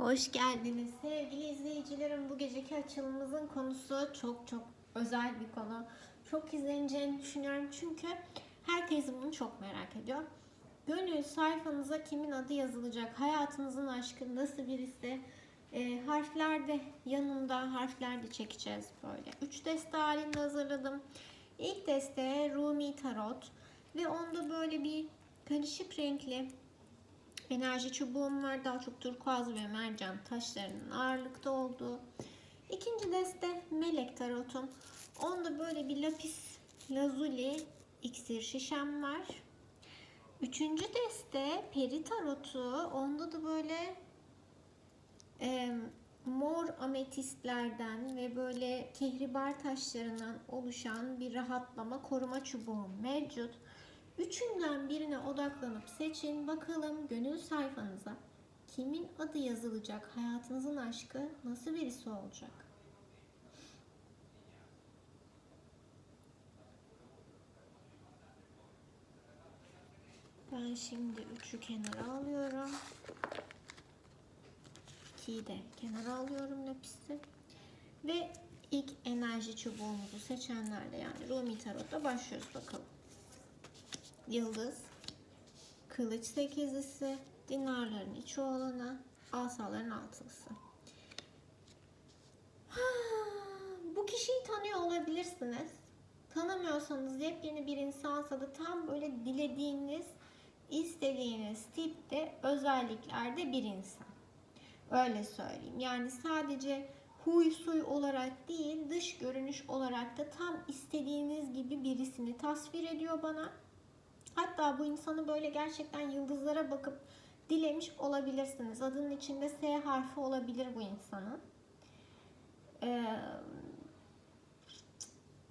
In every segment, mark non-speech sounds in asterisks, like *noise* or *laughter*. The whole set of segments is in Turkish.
Hoş geldiniz sevgili izleyicilerim. Bu geceki açılımımızın konusu çok çok özel bir konu. Çok izleneceğini düşünüyorum çünkü herkes bunu çok merak ediyor. Gönül sayfanıza kimin adı yazılacak? Hayatınızın aşkı nasıl birisi? E, harflerde yanında harflerde çekeceğiz böyle. Üç deste halinde hazırladım. İlk deste Rumi Tarot ve onda böyle bir karışık renkli enerji çubuğum var. Daha çok turkuaz ve mercan taşlarının ağırlıkta olduğu. İkinci deste melek tarotum. Onda böyle bir lapis lazuli iksir şişem var. Üçüncü deste peri tarotu. Onda da böyle e, mor ametistlerden ve böyle kehribar taşlarından oluşan bir rahatlama koruma çubuğum mevcut. Üçünden birine odaklanıp seçin. Bakalım gönül sayfanıza kimin adı yazılacak? Hayatınızın aşkı nasıl birisi olacak? Ben şimdi üçü kenara alıyorum. İkiyi de kenara alıyorum lapisi. Ve ilk enerji çubuğumuzu seçenlerle yani Rumi Tarot'ta başlıyoruz bakalım yıldız, kılıç sekizlisi, dinarların içi olanı, asaların altılısı. Bu kişiyi tanıyor olabilirsiniz. Tanımıyorsanız yepyeni bir insansa da tam böyle dilediğiniz, istediğiniz tipte özelliklerde bir insan. Öyle söyleyeyim. Yani sadece huy suy olarak değil, dış görünüş olarak da tam istediğiniz gibi birisini tasvir ediyor bana. Hatta bu insanı böyle gerçekten yıldızlara bakıp dilemiş olabilirsiniz. Adının içinde S harfi olabilir bu insanın. Ee,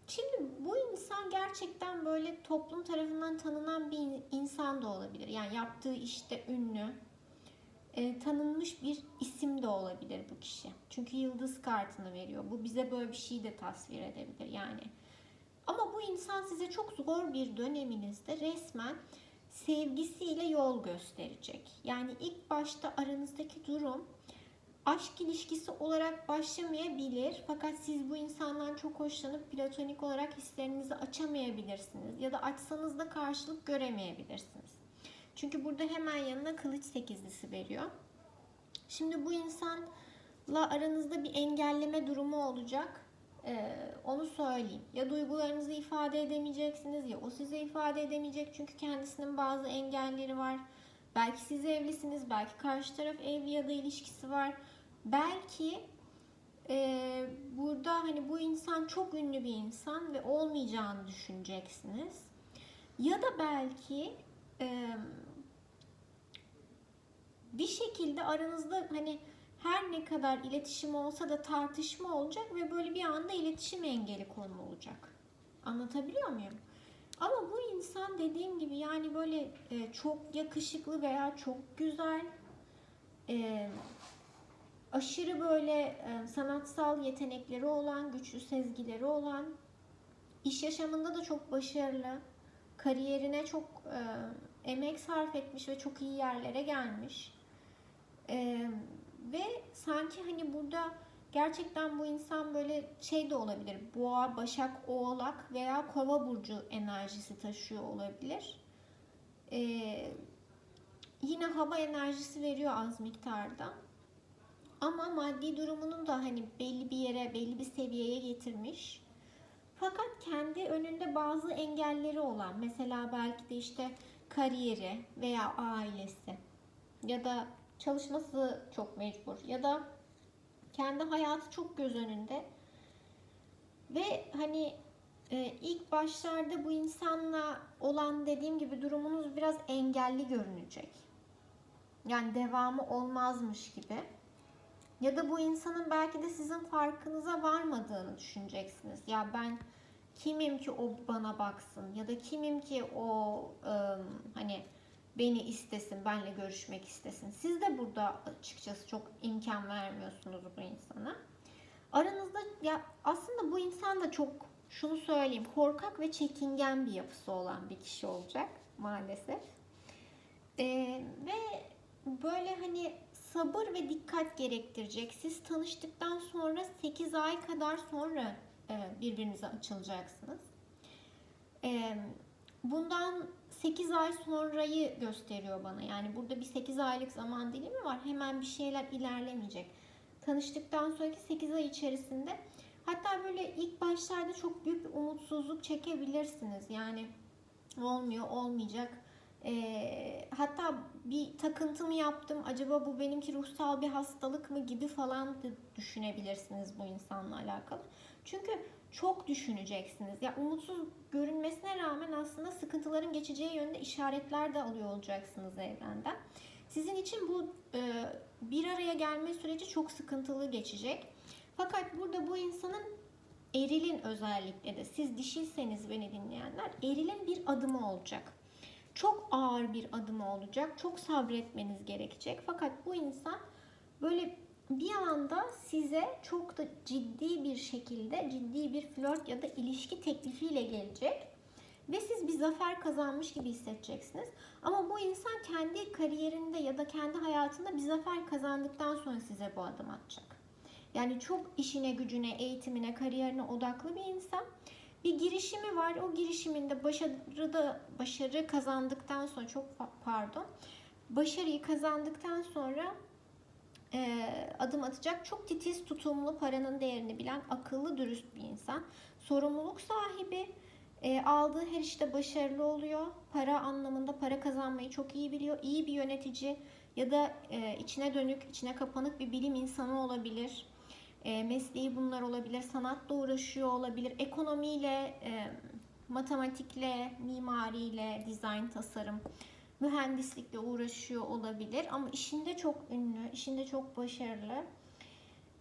şimdi bu insan gerçekten böyle toplum tarafından tanınan bir insan da olabilir. Yani yaptığı işte ünlü, e, tanınmış bir isim de olabilir bu kişi. Çünkü yıldız kartını veriyor. Bu bize böyle bir şey de tasvir edebilir. Yani ama bu insan size çok zor bir döneminizde resmen sevgisiyle yol gösterecek. Yani ilk başta aranızdaki durum aşk ilişkisi olarak başlamayabilir. Fakat siz bu insandan çok hoşlanıp platonik olarak hislerinizi açamayabilirsiniz. Ya da açsanız da karşılık göremeyebilirsiniz. Çünkü burada hemen yanına kılıç sekizlisi veriyor. Şimdi bu insanla aranızda bir engelleme durumu olacak ee, onu söyleyeyim. Ya duygularınızı ifade edemeyeceksiniz ya o size ifade edemeyecek çünkü kendisinin bazı engelleri var. Belki siz evlisiniz, belki karşı taraf evli ya da ilişkisi var. Belki e, burada hani bu insan çok ünlü bir insan ve olmayacağını düşüneceksiniz. Ya da belki e, bir şekilde aranızda hani her ne kadar iletişim olsa da tartışma olacak ve böyle bir anda iletişim engeli konulacak. Anlatabiliyor muyum? Ama bu insan dediğim gibi yani böyle e, çok yakışıklı veya çok güzel, e, aşırı böyle e, sanatsal yetenekleri olan, güçlü sezgileri olan, iş yaşamında da çok başarılı, kariyerine çok emek sarf etmiş ve çok iyi yerlere gelmiş. E, ve sanki hani burada gerçekten bu insan böyle şey de olabilir. Boğa, Başak, Oğlak veya Kova burcu enerjisi taşıyor olabilir. Ee, yine hava enerjisi veriyor az miktarda. Ama maddi durumunun da hani belli bir yere, belli bir seviyeye getirmiş. Fakat kendi önünde bazı engelleri olan, mesela belki de işte kariyeri veya ailesi ya da çalışması çok mecbur ya da kendi hayatı çok göz önünde ve hani e, ilk başlarda bu insanla olan dediğim gibi durumunuz biraz engelli görünecek. Yani devamı olmazmış gibi. Ya da bu insanın belki de sizin farkınıza varmadığını düşüneceksiniz. Ya ben kimim ki o bana baksın ya da kimim ki o ıı, hani beni istesin, benle görüşmek istesin. Siz de burada açıkçası çok imkan vermiyorsunuz bu insana. Aranızda ya aslında bu insan da çok şunu söyleyeyim korkak ve çekingen bir yapısı olan bir kişi olacak maalesef. Ee, ve böyle hani sabır ve dikkat gerektirecek. Siz tanıştıktan sonra 8 ay kadar sonra e, birbirinize açılacaksınız. E, bundan 8 ay sonrayı gösteriyor bana. Yani burada bir 8 aylık zaman dilimi var. Hemen bir şeyler ilerlemeyecek. Tanıştıktan sonraki 8 ay içerisinde hatta böyle ilk başlarda çok büyük bir umutsuzluk çekebilirsiniz. Yani olmuyor, olmayacak. Ee, hatta bir takıntı mı yaptım, acaba bu benimki ruhsal bir hastalık mı gibi falan da düşünebilirsiniz bu insanla alakalı. Çünkü çok düşüneceksiniz. Ya umutsuz görünmesine rağmen aslında sıkıntıların geçeceği yönde işaretler de alıyor olacaksınız evrenden. Sizin için bu e, bir araya gelme süreci çok sıkıntılı geçecek. Fakat burada bu insanın erilin özellikle de siz dişilseniz beni dinleyenler erilin bir adımı olacak. Çok ağır bir adımı olacak. Çok sabretmeniz gerekecek. Fakat bu insan böyle bir anda size çok da ciddi bir şekilde ciddi bir flört ya da ilişki teklifiyle gelecek. Ve siz bir zafer kazanmış gibi hissedeceksiniz. Ama bu insan kendi kariyerinde ya da kendi hayatında bir zafer kazandıktan sonra size bu adım atacak. Yani çok işine, gücüne, eğitimine, kariyerine odaklı bir insan. Bir girişimi var. O girişiminde başarıda başarı kazandıktan sonra çok pardon. Başarıyı kazandıktan sonra e, adım atacak. Çok titiz, tutumlu, paranın değerini bilen, akıllı, dürüst bir insan. Sorumluluk sahibi, e, aldığı her işte başarılı oluyor. Para anlamında para kazanmayı çok iyi biliyor. İyi bir yönetici ya da e, içine dönük, içine kapanık bir bilim insanı olabilir. E, mesleği bunlar olabilir. Sanatla uğraşıyor olabilir. Ekonomiyle, e, matematikle, mimariyle, dizayn, tasarım, mühendislikle uğraşıyor olabilir. Ama işinde çok ünlü, işinde çok başarılı.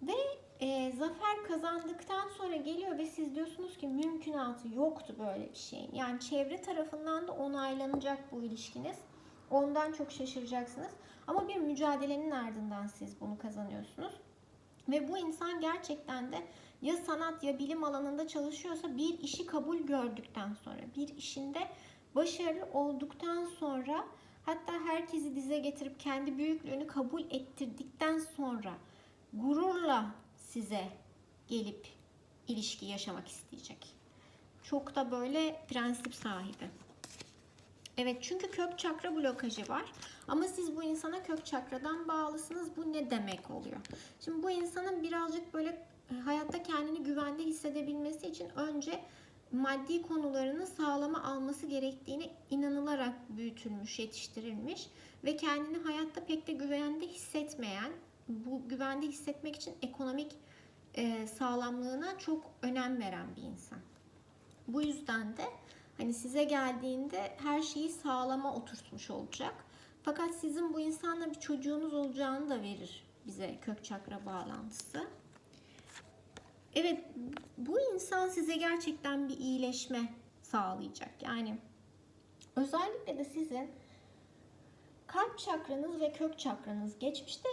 Ve e, zafer kazandıktan sonra geliyor ve siz diyorsunuz ki mümkünatı yoktu böyle bir şeyin. Yani çevre tarafından da onaylanacak bu ilişkiniz. Ondan çok şaşıracaksınız. Ama bir mücadelenin ardından siz bunu kazanıyorsunuz. Ve bu insan gerçekten de ya sanat ya bilim alanında çalışıyorsa bir işi kabul gördükten sonra, bir işinde başarılı olduktan sonra hatta herkesi dize getirip kendi büyüklüğünü kabul ettirdikten sonra gururla size gelip ilişki yaşamak isteyecek. Çok da böyle prensip sahibi. Evet çünkü kök çakra blokajı var. Ama siz bu insana kök çakradan bağlısınız. Bu ne demek oluyor? Şimdi bu insanın birazcık böyle e, hayatta kendini güvende hissedebilmesi için önce maddi konularını sağlama alması gerektiğine inanılarak büyütülmüş, yetiştirilmiş ve kendini hayatta pek de güvende hissetmeyen, bu güvende hissetmek için ekonomik e, sağlamlığına çok önem veren bir insan. Bu yüzden de hani size geldiğinde her şeyi sağlama oturtmuş olacak. Fakat sizin bu insanla bir çocuğunuz olacağını da verir bize kök çakra bağlantısı. Evet bu insan size gerçekten bir iyileşme sağlayacak. Yani özellikle de sizin kalp çakranız ve kök çakranız geçmişte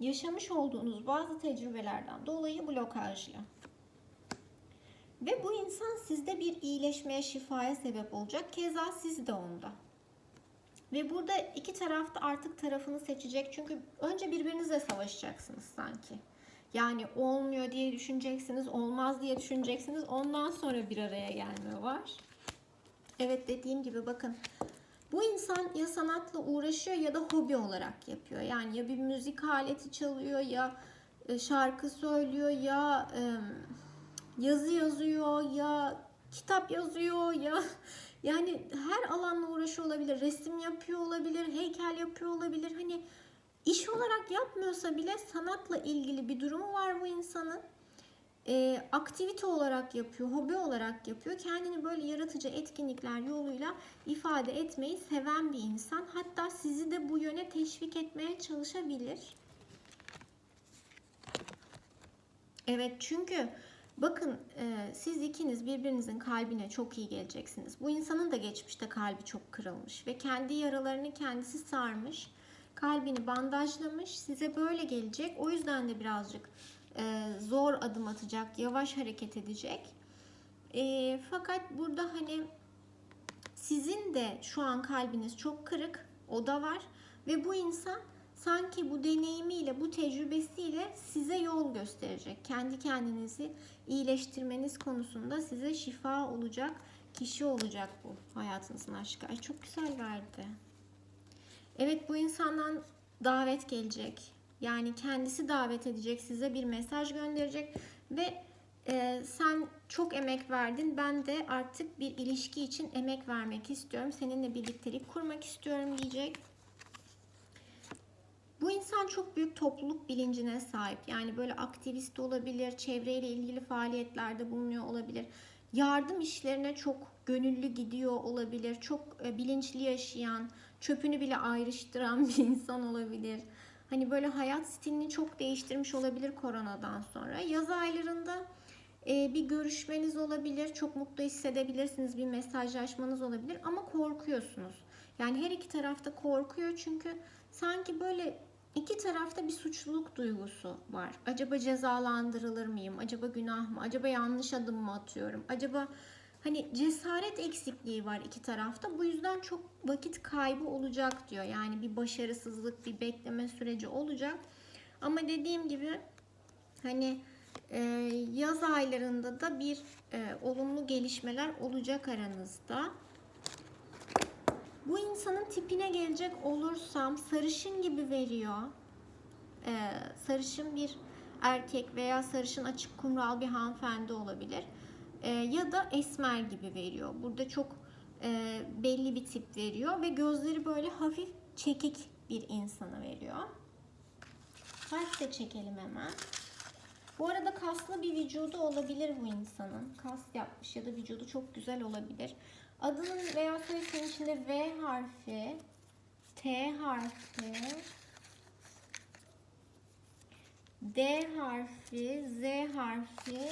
yaşamış olduğunuz bazı tecrübelerden dolayı blokajlı. Ve bu insan sizde bir iyileşmeye, şifaya sebep olacak. Keza siz de onda. Ve burada iki taraf da artık tarafını seçecek. Çünkü önce birbirinizle savaşacaksınız sanki. Yani olmuyor diye düşüneceksiniz, olmaz diye düşüneceksiniz. Ondan sonra bir araya gelme var. Evet dediğim gibi bakın bu insan ya sanatla uğraşıyor ya da hobi olarak yapıyor. Yani ya bir müzik aleti çalıyor ya e, şarkı söylüyor ya yazı yazıyor ya kitap yazıyor ya yani her alanla uğraşıyor olabilir. Resim yapıyor olabilir, heykel yapıyor olabilir. Hani iş olarak yapmıyorsa bile sanatla ilgili bir durumu var bu insanın. E, aktivite olarak yapıyor, hobi olarak yapıyor. Kendini böyle yaratıcı etkinlikler yoluyla ifade etmeyi seven bir insan. Hatta sizi de bu yöne teşvik etmeye çalışabilir. Evet çünkü bakın e, siz ikiniz birbirinizin kalbine çok iyi geleceksiniz. Bu insanın da geçmişte kalbi çok kırılmış ve kendi yaralarını kendisi sarmış. Kalbini bandajlamış. Size böyle gelecek. O yüzden de birazcık e, zor adım atacak, yavaş hareket edecek. E, fakat burada hani sizin de şu an kalbiniz çok kırık, o da var ve bu insan sanki bu deneyimiyle, bu tecrübesiyle yol gösterecek. Kendi kendinizi iyileştirmeniz konusunda size şifa olacak kişi olacak bu hayatınızın aşkı. Ay çok güzel verdi. Evet bu insandan davet gelecek. Yani kendisi davet edecek, size bir mesaj gönderecek ve e, sen çok emek verdin. Ben de artık bir ilişki için emek vermek istiyorum. Seninle birliktelik kurmak istiyorum diyecek. Bu insan çok büyük topluluk bilincine sahip. Yani böyle aktivist olabilir, çevreyle ilgili faaliyetlerde bulunuyor olabilir. Yardım işlerine çok gönüllü gidiyor olabilir. Çok e, bilinçli yaşayan, çöpünü bile ayrıştıran *laughs* bir insan olabilir. Hani böyle hayat stilini çok değiştirmiş olabilir koronadan sonra. Yaz aylarında e, bir görüşmeniz olabilir. Çok mutlu hissedebilirsiniz. Bir mesajlaşmanız olabilir ama korkuyorsunuz. Yani her iki tarafta korkuyor çünkü sanki böyle iki tarafta bir suçluluk duygusu var. Acaba cezalandırılır mıyım? Acaba günah mı? Acaba yanlış adım mı atıyorum? Acaba hani cesaret eksikliği var iki tarafta. Bu yüzden çok vakit kaybı olacak diyor. Yani bir başarısızlık, bir bekleme süreci olacak. Ama dediğim gibi hani e, yaz aylarında da bir e, olumlu gelişmeler olacak aranızda. Bu insanın tipine gelecek olursam sarışın gibi veriyor. Ee, sarışın bir erkek veya sarışın açık kumral bir hanımefendi olabilir. Ee, ya da esmer gibi veriyor. Burada çok e, belli bir tip veriyor ve gözleri böyle hafif çekik bir insana veriyor. Kalp de çekelim hemen. Bu arada kaslı bir vücudu olabilir bu insanın. Kas yapmış ya da vücudu çok güzel olabilir. Adının veya soy isminin içinde V harfi, T harfi, D harfi, Z harfi,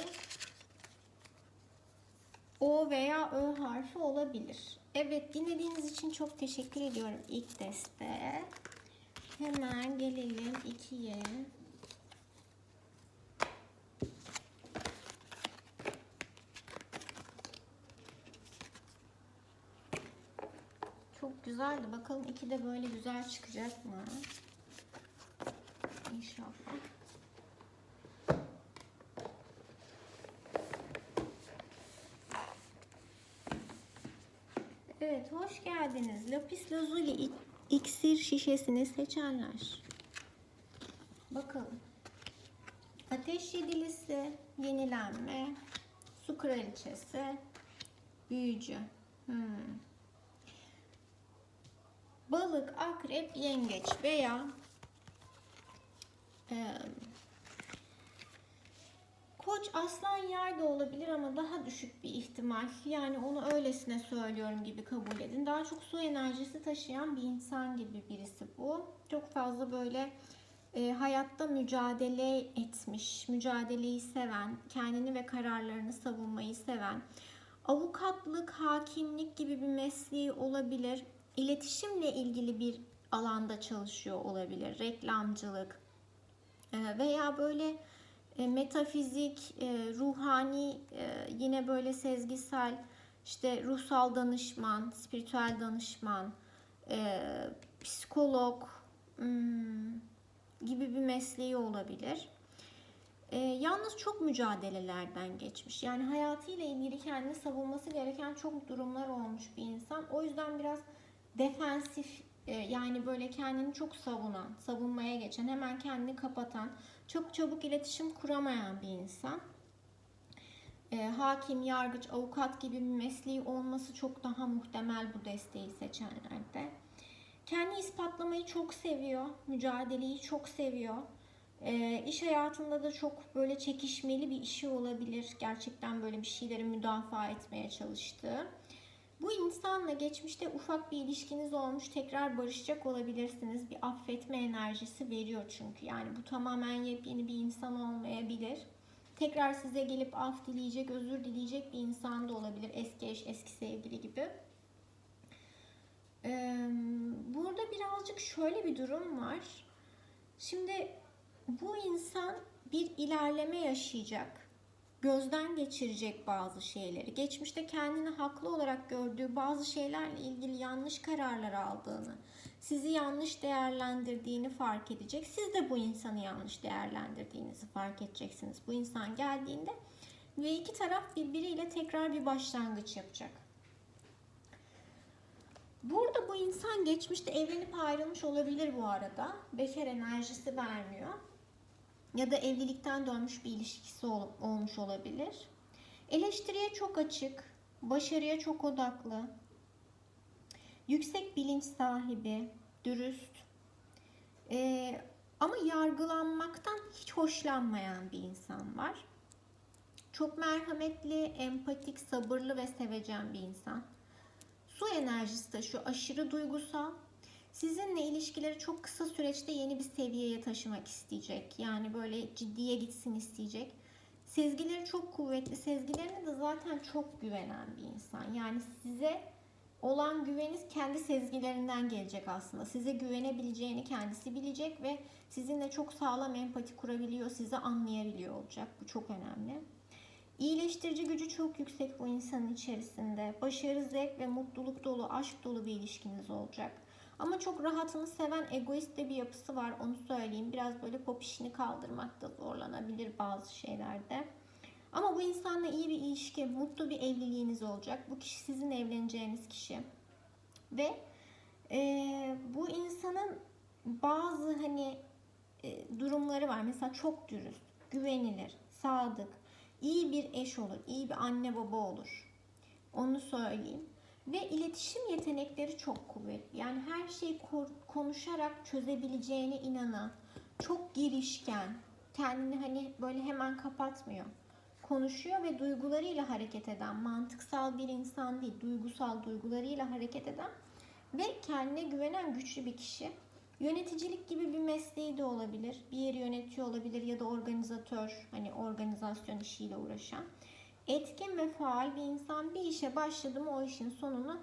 O veya Ö harfi olabilir. Evet dinlediğiniz için çok teşekkür ediyorum ilk deste. Hemen gelelim ikiye. Çok güzeldi. Bakalım iki de böyle güzel çıkacak mı? İnşallah. Evet, hoş geldiniz. Lapis lazuli iksir şişesini seçenler. Bakalım. Ateş yedilisi, yenilenme, su kraliçesi, büyücü. Hmm. Balık, akrep, yengeç veya e, koç, aslan, yay da olabilir ama daha düşük bir ihtimal. Yani onu öylesine söylüyorum gibi kabul edin. Daha çok su enerjisi taşıyan bir insan gibi birisi bu. Çok fazla böyle e, hayatta mücadele etmiş, mücadeleyi seven, kendini ve kararlarını savunmayı seven, avukatlık, hakimlik gibi bir mesleği olabilir. İletişimle ilgili bir alanda çalışıyor olabilir. Reklamcılık e, veya böyle e, metafizik, e, ruhani, yine böyle sezgisel, işte ruhsal danışman, spiritüel danışman, psikolog hmm, gibi bir mesleği olabilir. Yalnız çok mücadelelerden geçmiş. Yani hayatıyla ilgili kendini savunması gereken çok durumlar olmuş bir insan. O yüzden biraz defensif e, yani böyle kendini çok savunan, savunmaya geçen, hemen kendini kapatan, çok çabuk iletişim kuramayan bir insan. E, hakim, yargıç, avukat gibi bir mesleği olması çok daha muhtemel bu desteği seçenlerde. Kendi ispatlamayı çok seviyor, mücadeleyi çok seviyor. E, iş hayatında da çok böyle çekişmeli bir işi olabilir. Gerçekten böyle bir şeyleri müdafaa etmeye çalıştığı. Bu insanla geçmişte ufak bir ilişkiniz olmuş, tekrar barışacak olabilirsiniz. Bir affetme enerjisi veriyor çünkü. Yani bu tamamen yepyeni bir insan olmayabilir. Tekrar size gelip af dileyecek, özür dileyecek bir insan da olabilir. Eski eş, eski sevgili gibi. Burada birazcık şöyle bir durum var. Şimdi bu insan bir ilerleme yaşayacak gözden geçirecek bazı şeyleri, geçmişte kendini haklı olarak gördüğü bazı şeylerle ilgili yanlış kararlar aldığını, sizi yanlış değerlendirdiğini fark edecek. Siz de bu insanı yanlış değerlendirdiğinizi fark edeceksiniz. Bu insan geldiğinde ve iki taraf birbiriyle tekrar bir başlangıç yapacak. Burada bu insan geçmişte evlenip ayrılmış olabilir bu arada. Bekar enerjisi vermiyor. Ya da evlilikten dönmüş bir ilişkisi ol- olmuş olabilir. Eleştiriye çok açık, başarıya çok odaklı, yüksek bilinç sahibi, dürüst, Ee, ama yargılanmaktan hiç hoşlanmayan bir insan var. Çok merhametli, empatik, sabırlı ve sevecen bir insan. Su enerjisi şu aşırı duygusal. Sizinle ilişkileri çok kısa süreçte yeni bir seviyeye taşımak isteyecek. Yani böyle ciddiye gitsin isteyecek. Sezgileri çok kuvvetli. Sezgilerine de zaten çok güvenen bir insan. Yani size olan güveniz kendi sezgilerinden gelecek aslında. Size güvenebileceğini kendisi bilecek ve sizinle çok sağlam empati kurabiliyor, sizi anlayabiliyor olacak. Bu çok önemli. İyileştirici gücü çok yüksek bu insanın içerisinde. Başarı, zevk ve mutluluk dolu, aşk dolu bir ilişkiniz olacak. Ama çok rahatını seven egoist de bir yapısı var onu söyleyeyim. Biraz böyle pop işini kaldırmakta zorlanabilir bazı şeylerde. Ama bu insanla iyi bir ilişki, mutlu bir evliliğiniz olacak. Bu kişi sizin evleneceğiniz kişi. Ve e, bu insanın bazı hani e, durumları var. Mesela çok dürüst, güvenilir, sadık, iyi bir eş olur, iyi bir anne baba olur. Onu söyleyeyim. Ve iletişim yetenekleri çok kuvvetli. Yani her şeyi konuşarak çözebileceğine inanan, çok girişken, kendini hani böyle hemen kapatmıyor. Konuşuyor ve duygularıyla hareket eden, mantıksal bir insan değil, duygusal duygularıyla hareket eden ve kendine güvenen güçlü bir kişi. Yöneticilik gibi bir mesleği de olabilir. Bir yeri yönetiyor olabilir ya da organizatör, hani organizasyon işiyle uğraşan. Etkin ve faal bir insan bir işe başladı mı o işin sonunu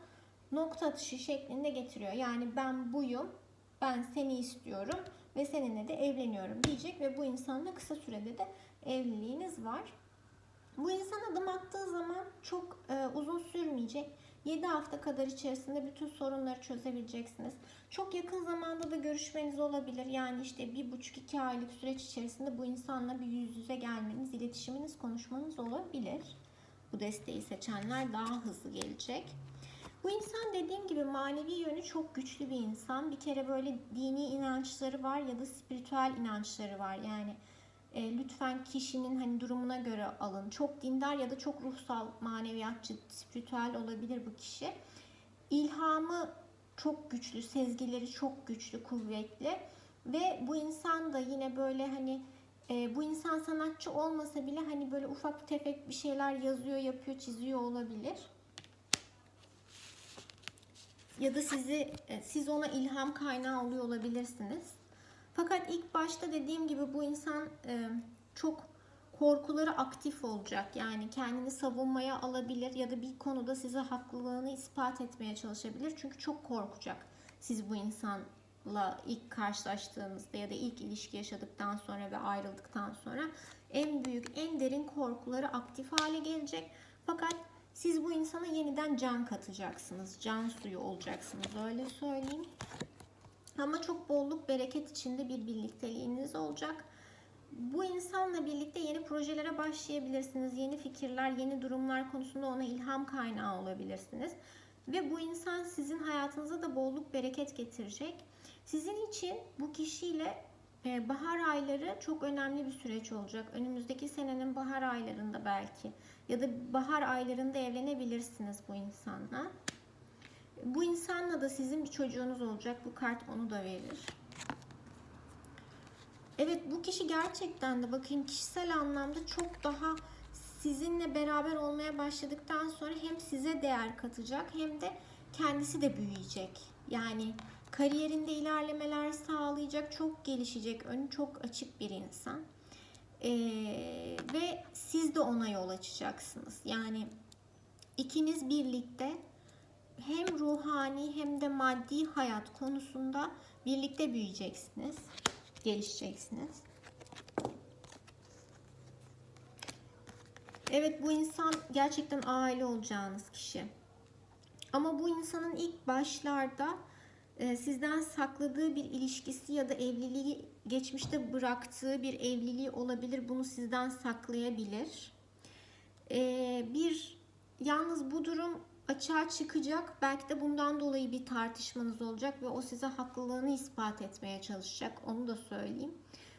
nokta atışı şeklinde getiriyor. Yani ben buyum, ben seni istiyorum ve seninle de evleniyorum diyecek ve bu insanla kısa sürede de evliliğiniz var. Bu insan adım attığı zaman çok e, uzun sürmeyecek. 7 hafta kadar içerisinde bütün sorunları çözebileceksiniz. Çok yakın zamanda da görüşmeniz olabilir. Yani işte bir buçuk iki aylık süreç içerisinde bu insanla bir yüz yüze gelmeniz, iletişiminiz, konuşmanız olabilir. Bu desteği seçenler daha hızlı gelecek. Bu insan dediğim gibi manevi yönü çok güçlü bir insan. Bir kere böyle dini inançları var ya da spiritüel inançları var. Yani e, lütfen kişinin hani durumuna göre alın. Çok dindar ya da çok ruhsal, maneviyatçı, spiritüel olabilir bu kişi. İlhamı çok güçlü, sezgileri çok güçlü, kuvvetli ve bu insan da yine böyle hani e, bu insan sanatçı olmasa bile hani böyle ufak tefek bir şeyler yazıyor, yapıyor, çiziyor olabilir. Ya da sizi e, siz ona ilham kaynağı oluyor olabilirsiniz. Fakat ilk başta dediğim gibi bu insan e, çok korkuları aktif olacak. Yani kendini savunmaya alabilir ya da bir konuda size haklılığını ispat etmeye çalışabilir. Çünkü çok korkacak siz bu insanla ilk karşılaştığınızda ya da ilk ilişki yaşadıktan sonra ve ayrıldıktan sonra en büyük, en derin korkuları aktif hale gelecek. Fakat siz bu insana yeniden can katacaksınız. Can suyu olacaksınız öyle söyleyeyim. Ama çok bolluk, bereket içinde bir birlikteliğiniz olacak. Bu insanla birlikte yeni projelere başlayabilirsiniz. Yeni fikirler, yeni durumlar konusunda ona ilham kaynağı olabilirsiniz. Ve bu insan sizin hayatınıza da bolluk, bereket getirecek. Sizin için bu kişiyle e, bahar ayları çok önemli bir süreç olacak. Önümüzdeki senenin bahar aylarında belki ya da bahar aylarında evlenebilirsiniz bu insanla. Bu insanla da sizin bir çocuğunuz olacak. Bu kart onu da verir. Evet bu kişi gerçekten de bakayım kişisel anlamda çok daha sizinle beraber olmaya başladıktan sonra hem size değer katacak hem de kendisi de büyüyecek. Yani kariyerinde ilerlemeler sağlayacak, çok gelişecek, önü çok açık bir insan. Ee, ve siz de ona yol açacaksınız. Yani ikiniz birlikte hem ruhani hem de maddi hayat konusunda birlikte büyüyeceksiniz, gelişeceksiniz. Evet bu insan gerçekten aile olacağınız kişi. Ama bu insanın ilk başlarda e, sizden sakladığı bir ilişkisi ya da evliliği geçmişte bıraktığı bir evliliği olabilir. Bunu sizden saklayabilir. E, bir yalnız bu durum açığa çıkacak. Belki de bundan dolayı bir tartışmanız olacak ve o size haklılığını ispat etmeye çalışacak. Onu da söyleyeyim.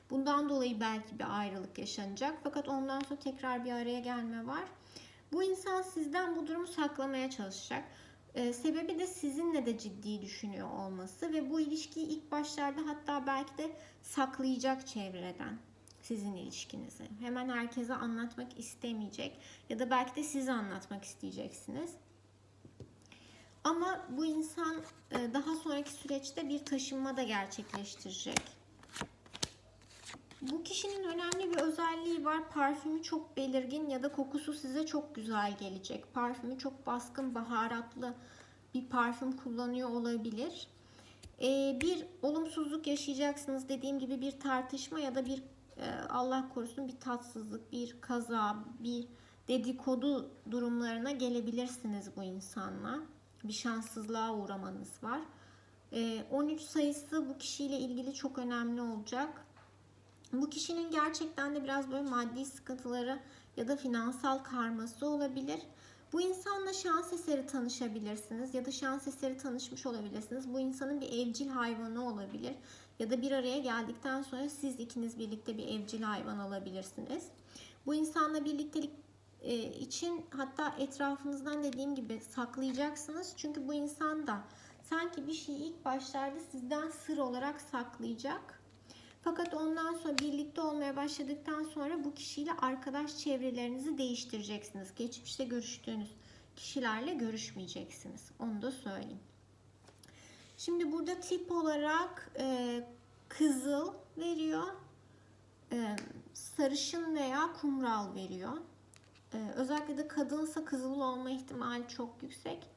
Bundan dolayı belki bir ayrılık yaşanacak. Fakat ondan sonra tekrar bir araya gelme var. Bu insan sizden bu durumu saklamaya çalışacak. Ee, sebebi de sizinle de ciddi düşünüyor olması ve bu ilişkiyi ilk başlarda hatta belki de saklayacak çevreden sizin ilişkinizi. Hemen herkese anlatmak istemeyecek ya da belki de siz anlatmak isteyeceksiniz. Ama bu insan e, daha sonraki süreçte bir taşınma da gerçekleştirecek. Bu kişinin önemli bir özelliği var. Parfümü çok belirgin ya da kokusu size çok güzel gelecek. Parfümü çok baskın, baharatlı bir parfüm kullanıyor olabilir. Ee, bir olumsuzluk yaşayacaksınız. Dediğim gibi bir tartışma ya da bir e, Allah korusun bir tatsızlık, bir kaza, bir dedikodu durumlarına gelebilirsiniz bu insanla. Bir şanssızlığa uğramanız var. Ee, 13 sayısı bu kişiyle ilgili çok önemli olacak. Bu kişinin gerçekten de biraz böyle maddi sıkıntıları ya da finansal karması olabilir. Bu insanla şans eseri tanışabilirsiniz ya da şans eseri tanışmış olabilirsiniz. Bu insanın bir evcil hayvanı olabilir ya da bir araya geldikten sonra siz ikiniz birlikte bir evcil hayvan alabilirsiniz. Bu insanla birliktelik için hatta etrafınızdan dediğim gibi saklayacaksınız. Çünkü bu insan da sanki bir şeyi ilk başlarda sizden sır olarak saklayacak. Fakat ondan sonra birlikte olmaya başladıktan sonra bu kişiyle arkadaş çevrelerinizi değiştireceksiniz. Geçmişte görüştüğünüz kişilerle görüşmeyeceksiniz. Onu da söyleyeyim. Şimdi burada tip olarak e, kızıl veriyor. E, sarışın veya kumral veriyor. E, özellikle de kadınsa kızıl olma ihtimali çok yüksek.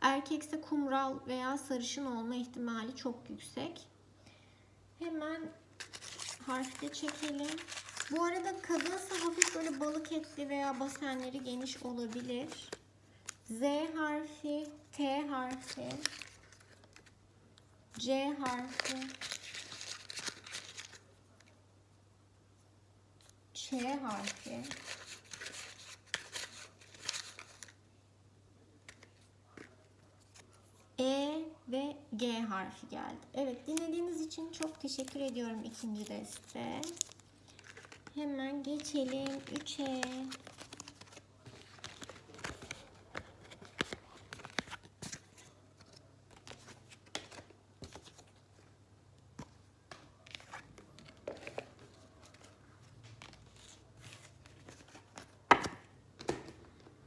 Erkekse kumral veya sarışın olma ihtimali çok yüksek. Hemen harfte çekelim. Bu arada kadınsa hafif böyle balık etli veya basenleri geniş olabilir. Z harfi, T harfi, C harfi, Ç harfi, E ve G harfi geldi. Evet dinlediğiniz için çok teşekkür ediyorum ikinci deste. Hemen geçelim 3'e.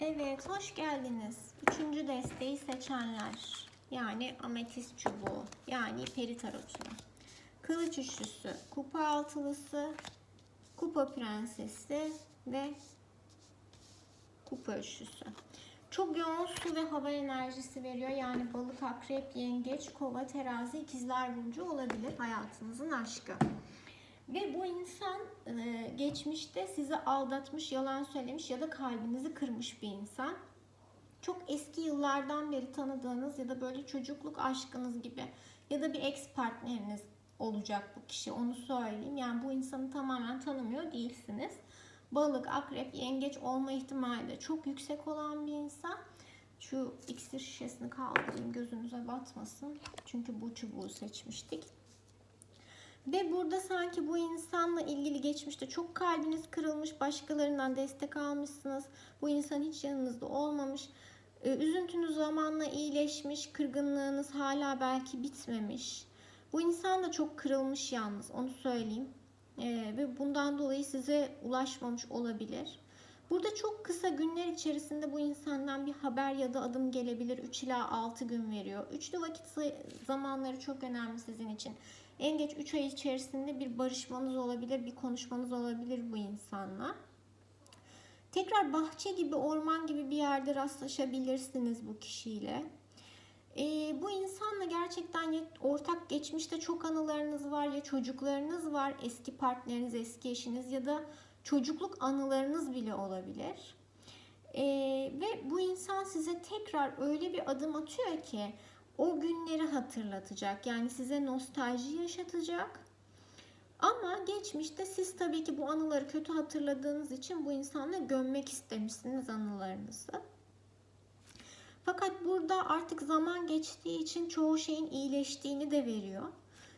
Evet, hoş geldiniz. Üçüncü desteği seçenler. Yani ametist çubuğu. Yani peri tarotuna. Kılıç üçlüsü, kupa altılısı, kupa prensesi ve kupa üçlüsü. Çok yoğun su ve hava enerjisi veriyor. Yani balık, akrep, yengeç, kova, terazi, ikizler burcu olabilir hayatınızın aşkı. Ve bu insan e, geçmişte sizi aldatmış, yalan söylemiş ya da kalbinizi kırmış bir insan. Çok eski yıllardan beri tanıdığınız ya da böyle çocukluk aşkınız gibi ya da bir ex partneriniz olacak bu kişi onu söyleyeyim. Yani bu insanı tamamen tanımıyor değilsiniz. Balık, akrep, yengeç olma ihtimali de çok yüksek olan bir insan. Şu iksir şişesini kaldırayım gözünüze batmasın. Çünkü bu çubuğu seçmiştik. Ve burada sanki bu insanla ilgili geçmişte çok kalbiniz kırılmış, başkalarından destek almışsınız. Bu insan hiç yanınızda olmamış. Ee, üzüntünüz zamanla iyileşmiş, kırgınlığınız hala belki bitmemiş. Bu insan da çok kırılmış yalnız, onu söyleyeyim. Ee, ve bundan dolayı size ulaşmamış olabilir. Burada çok kısa günler içerisinde bu insandan bir haber ya da adım gelebilir. 3 ila 6 gün veriyor. Üçlü vakit zamanları çok önemli sizin için. En geç 3 ay içerisinde bir barışmanız olabilir, bir konuşmanız olabilir bu insanla. Tekrar bahçe gibi, orman gibi bir yerde rastlaşabilirsiniz bu kişiyle. Ee, bu insanla gerçekten ortak geçmişte çok anılarınız var ya çocuklarınız var, eski partneriniz, eski eşiniz ya da çocukluk anılarınız bile olabilir. Ee, ve bu insan size tekrar öyle bir adım atıyor ki o günleri hatırlatacak. Yani size nostalji yaşatacak. Ama geçmişte siz tabii ki bu anıları kötü hatırladığınız için bu insanla gömmek istemişsiniz anılarınızı. Fakat burada artık zaman geçtiği için çoğu şeyin iyileştiğini de veriyor.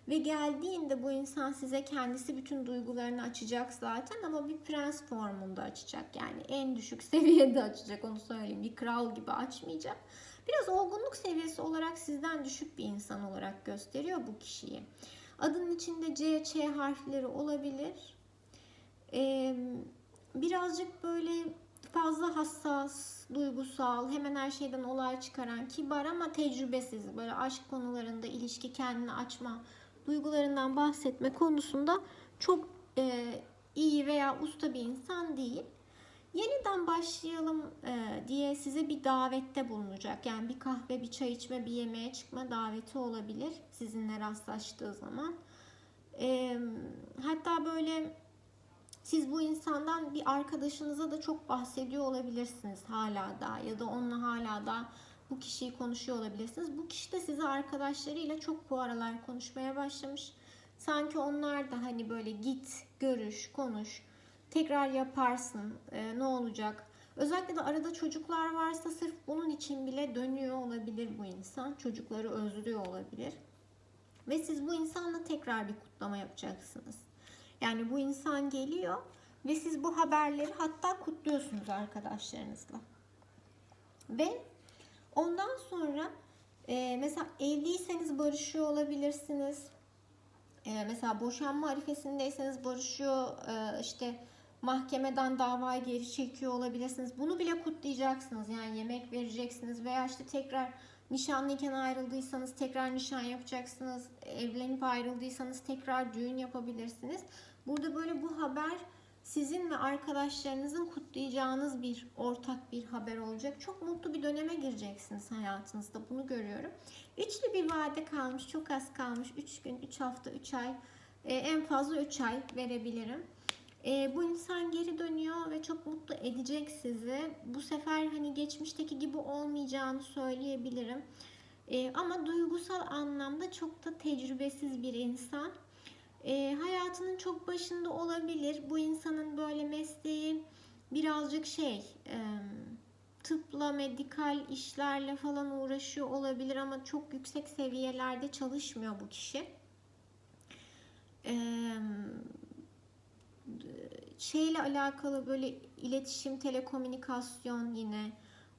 Ve geldiğinde bu insan size kendisi bütün duygularını açacak zaten ama bir prens formunda açacak. Yani en düşük *laughs* seviyede açacak onu söyleyeyim. Bir kral gibi açmayacak. Biraz olgunluk seviyesi olarak sizden düşük bir insan olarak gösteriyor bu kişiyi. Adının içinde C, Ç harfleri olabilir. Ee, birazcık böyle fazla hassas, duygusal, hemen her şeyden olay çıkaran, kibar ama tecrübesiz. Böyle aşk konularında ilişki kendini açma, duygularından bahsetme konusunda çok e, iyi veya usta bir insan değil. Yeniden başlayalım e, diye size bir davette bulunacak. Yani bir kahve, bir çay içme, bir yemeğe çıkma daveti olabilir sizinle rastlaştığı zaman. E, hatta böyle siz bu insandan bir arkadaşınıza da çok bahsediyor olabilirsiniz hala da ya da onunla hala da bu kişiyi konuşuyor olabilirsiniz. Bu kişi de size arkadaşlarıyla çok bu aralar konuşmaya başlamış. Sanki onlar da hani böyle git, görüş, konuş, tekrar yaparsın, e, ne olacak? Özellikle de arada çocuklar varsa sırf bunun için bile dönüyor olabilir bu insan. Çocukları özlüyor olabilir. Ve siz bu insanla tekrar bir kutlama yapacaksınız. Yani bu insan geliyor ve siz bu haberleri hatta kutluyorsunuz arkadaşlarınızla. Ve ondan sonra e, mesela evliyseniz barışıyor olabilirsiniz. E, mesela boşanma arifesindeyseniz barışıyor e, işte mahkemeden davayı geri çekiyor olabilirsiniz. Bunu bile kutlayacaksınız. Yani yemek vereceksiniz veya işte tekrar nişanlıyken ayrıldıysanız tekrar nişan yapacaksınız. Evlenip ayrıldıysanız tekrar düğün yapabilirsiniz. Burada böyle bu haber sizin ve arkadaşlarınızın kutlayacağınız bir ortak bir haber olacak. Çok mutlu bir döneme gireceksiniz hayatınızda. Bunu görüyorum. Üçlü bir vade kalmış. Çok az kalmış. 3 gün, 3 hafta, 3 ay. Ee, en fazla 3 ay verebilirim. E, bu insan geri dönüyor ve çok mutlu edecek sizi. Bu sefer hani geçmişteki gibi olmayacağını söyleyebilirim. E, ama duygusal anlamda çok da tecrübesiz bir insan. E, hayatının çok başında olabilir. Bu insanın böyle mesleği birazcık şey e, tıpla, medikal işlerle falan uğraşıyor olabilir ama çok yüksek seviyelerde çalışmıyor bu kişi. Eee şeyle alakalı böyle iletişim, telekomünikasyon yine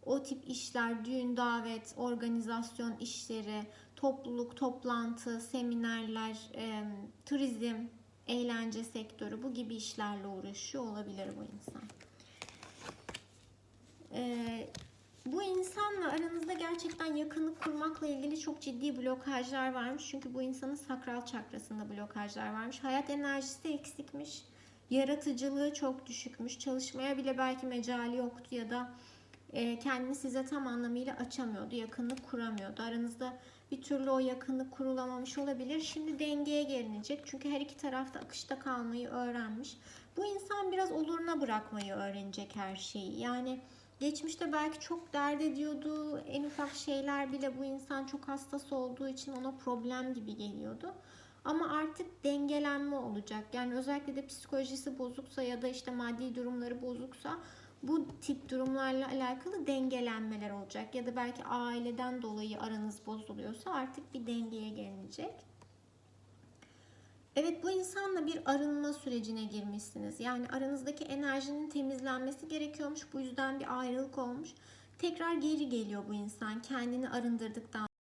o tip işler, düğün, davet, organizasyon işleri, topluluk, toplantı, seminerler, e, turizm, eğlence sektörü bu gibi işlerle uğraşıyor olabilir bu insan. E, bu insanla aranızda gerçekten yakınlık kurmakla ilgili çok ciddi blokajlar varmış. Çünkü bu insanın sakral çakrasında blokajlar varmış. Hayat enerjisi eksikmiş Yaratıcılığı çok düşükmüş. Çalışmaya bile belki mecali yoktu ya da e, kendini size tam anlamıyla açamıyordu. Yakınlık kuramıyordu. Aranızda bir türlü o yakınlık kurulamamış olabilir. Şimdi dengeye gelinecek. Çünkü her iki tarafta akışta kalmayı öğrenmiş. Bu insan biraz oluruna bırakmayı öğrenecek her şeyi. Yani geçmişte belki çok dert ediyordu. En ufak şeyler bile bu insan çok hassas olduğu için ona problem gibi geliyordu. Ama artık dengelenme olacak. Yani özellikle de psikolojisi bozuksa ya da işte maddi durumları bozuksa bu tip durumlarla alakalı dengelenmeler olacak. Ya da belki aileden dolayı aranız bozuluyorsa artık bir dengeye gelinecek. Evet bu insanla bir arınma sürecine girmişsiniz. Yani aranızdaki enerjinin temizlenmesi gerekiyormuş. Bu yüzden bir ayrılık olmuş. Tekrar geri geliyor bu insan kendini arındırdıktan